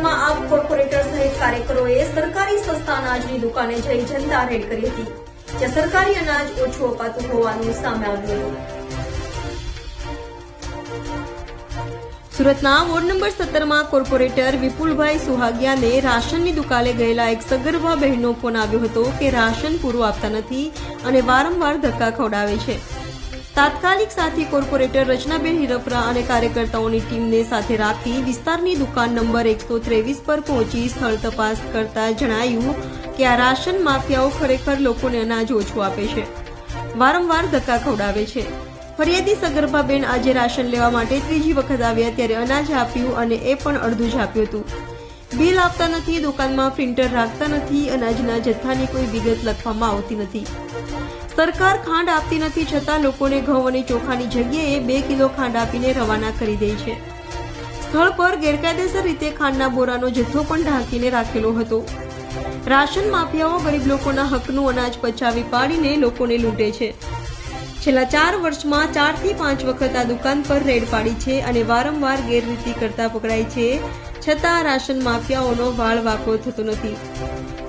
સુરતમાં આપ કોર્પોરેટર સહિત કાર્યકરોએ સરકારી સસ્તા અનાજની દુકાને જઈ જનતા રેડ કરી હતી, જ્યાં સરકારી અનાજ ઓછું અપાતું હોવાનું સામે આવ્યું સુરતના વોર્ડ નંબર સત્તરમાં કોર્પોરેટર વિપુલભાઈ સુહાગિયાને રાશનની દુકાને ગયેલા એક સગર્ભા બહેનનો ફોન આવ્યો હતો કે રાશન પૂરું આપતા નથી અને વારંવાર ધક્કા ખવડાવે છે. તાત્કાલિક સાથે કોર્પોરેટર રચનાબેન હિરપરા અને કાર્યકર્તાઓની ટીમને સાથે રાખી વિસ્તારની દુકાન નંબર એકસો ત્રેવીસ પર પહોંચી સ્થળ તપાસ કરતા જણાયું કે આ રાશન માફિયાઓ ખરેખર લોકોને અનાજ ઓછું આપે છે. વારંવાર ધક્કા ખવડાવે છે. ફરિયાદી સગર્ભાબેન આજે રાશન લેવા માટે ત્રીજી વખત આવ્યા ત્યારે અનાજ આપ્યું અને એ પણ અડધું જ આપ્યું હતું. બિલ આપતા નથી, દુકાનમાં પ્રિન્ટર રાખતા નથી, અનાજના જથ્થાની કોઈ વિગત લખવામાં આવતી નથી. સરકાર ખાંડ આપતી નથી છતાં લોકોને ઘઉં અને ચોખાની જગ્યાએ બે કિલો ખાંડ આપીને રવાના કરી દે છે. સ્થળ પર ગેરકાયદેસર રીતે ખાંડના બોરાનો જથ્થો પણ ઢાંકીને રાખેલો હતો. રાશન માફિયાઓ ગરીબ લોકોના હકનું અનાજ પચાવી પાડીને લોકોને લૂંટે છે. છેલ્લા ચાર વર્ષમાં ચારથી પાંચ વખત આ દુકાન પર રેડ પાડી છે અને વારંવાર ગેરરીતિ કરતા પકડાય છે, છતાં રાશન માફિયાઓનો વાળ વાકો થતો નથી.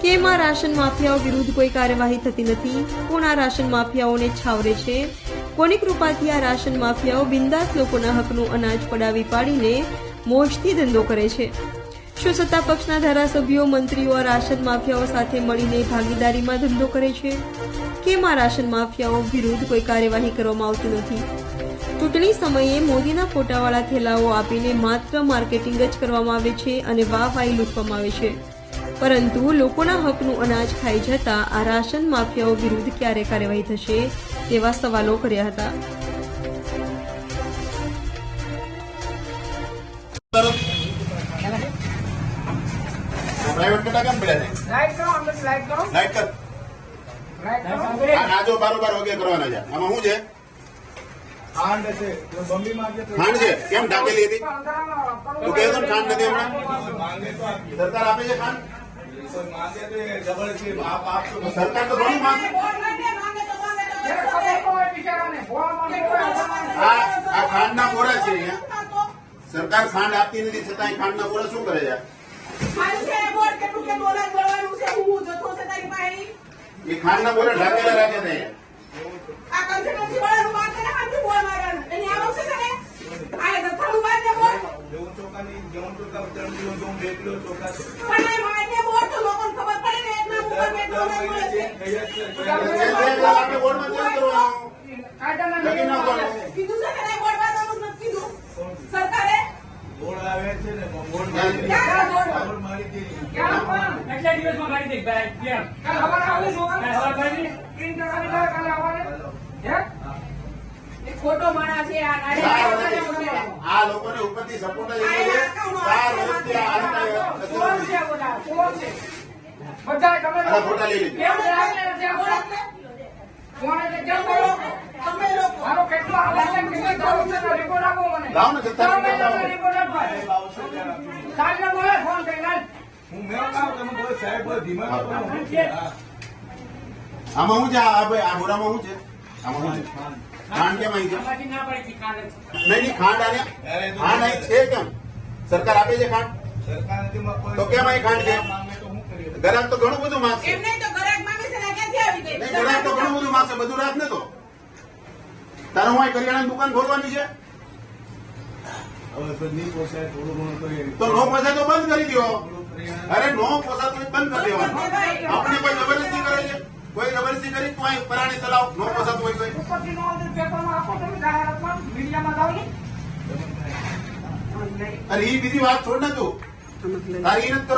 કેમ રાશન માફિયાઓ વિરુદ્ધ કોઈ કાર્યવાહી થતી નથી? કોણ આ રાશન માફિયાઓને છાવરે છે? કોની કૃપાથી આ રાશન માફિયાઓ બિંદાસ લોકોના હકનું અનાજ પડાવી પાડીને મોજથી ધંધો કરે છે? શું સત્તા પક્ષના ધારાસભ્યો, મંત્રીઓ રાશન માફિયાઓ સાથે મળીને ભાગીદારીમાં ધંધો કરે છે? કેમ આ રાશન માફિયાઓ વિરુદ્ધ કોઈ કાર્યવાહી કરવામાં આવતી નથી? ચૂંટણી સમયે મોદીના ફોટાવાળા થેલાઓ આપીને માત્ર માર્કેટિંગ જ કરવામાં આવે છે અને વાહવાહી લૂંટવામાં આવે છે. પરંતુ લોકોના હકનું અનાજ ખાઈ જતા આ રાશન માફિયાઓ વિરુદ્ધ ક્યારે કાર્યવાહી થશે તેવા સવાલો કર્યા હતા. પ્રાઇવેટ કરતા કેમ પડ્યા છે? લાઈટ કરો લાઈટ કરો. લાઈટ કર. લાઈટ કરો. આ નાજો બારોબાર વગેરે કરવાના છે. આમાં શું છે? ખાંડ છે. ખાંડ કેમ ઢાકેલી હતી? તું કહે તો ખાંડ નથી હમણાં. સરકાર આપે છે ખાંડ. સરકાર તો ઘણું માંગે. આ ખાંડના મોરા છે અહીંયા. સરકાર ખાંડ આપતી નથી છતાં ખાંડના બોરા શું કરે છે? એ ખાંડના મોરા ઢાકેલા રાખે છે ઘઉં ચોખાની ઘઉં ચોખા ત્રણ કિલો ઘઉં બે કિલો ચોખા છે. દર મહિને ચેક થઈ જ છે. એ બે હજાર આપણે બોર્ડમાં ચેક કરવાનું કાયદાના લખી નિયમો નાખવાનું સરકારે બોર્ડ આવે છે ને બોર્ડ ક્યાં મારી બોર્ડ? બોર્ડ મારી દીધી. ક્યાં પણ? કેટલા દિવસમાં મારી દે ભાઈ કેમ કાલ હવારે આવે છું, કાલ હવારે કાલે હવારે. હે? ખોટો માણસ છે આ આ લોકોને ઉપરથી સપોર્ટ જ ચાર વર્ષથી આ ફોટા લઈ લીધા. લાવો ને ફોન કરીને. હું તમે બોલો સાહેબ ધીમા. આમાં શું છે? આ ભાઈ આ બોરામાં શું છે? આમાં શું છે? ખાંડ કેમ આવી છે. નહીં નહીં ખાંડ આને ખાંડ અહીં છે કેમ? સરકાર આપે છે ખાંડ? તો કેમ અહીં ખાંડ છે? ગરાક તો ઘણું બધું માગશે. ગરાક તો ઘણું બધું માગશે. બધું રાખ ને તો. તારે હું અહીં કરિયાણાની દુકાન ખોલવાની છે? તો નો પોસાય તો બંધ કરી દો અરે નો પોસાય તો બંધ કરી દેવાનું. આપણે કોઈ જબરદસ્તી કરે છે? કોઈ જબરદસ્તી કરી? તું અહીં પરાણી ચલાવ? નો પોસાતું હોય કોઈ ઉપરથી નો અંદર પેપરમાં આપો અરે એ બીજી વાત છોડ ને તું તારી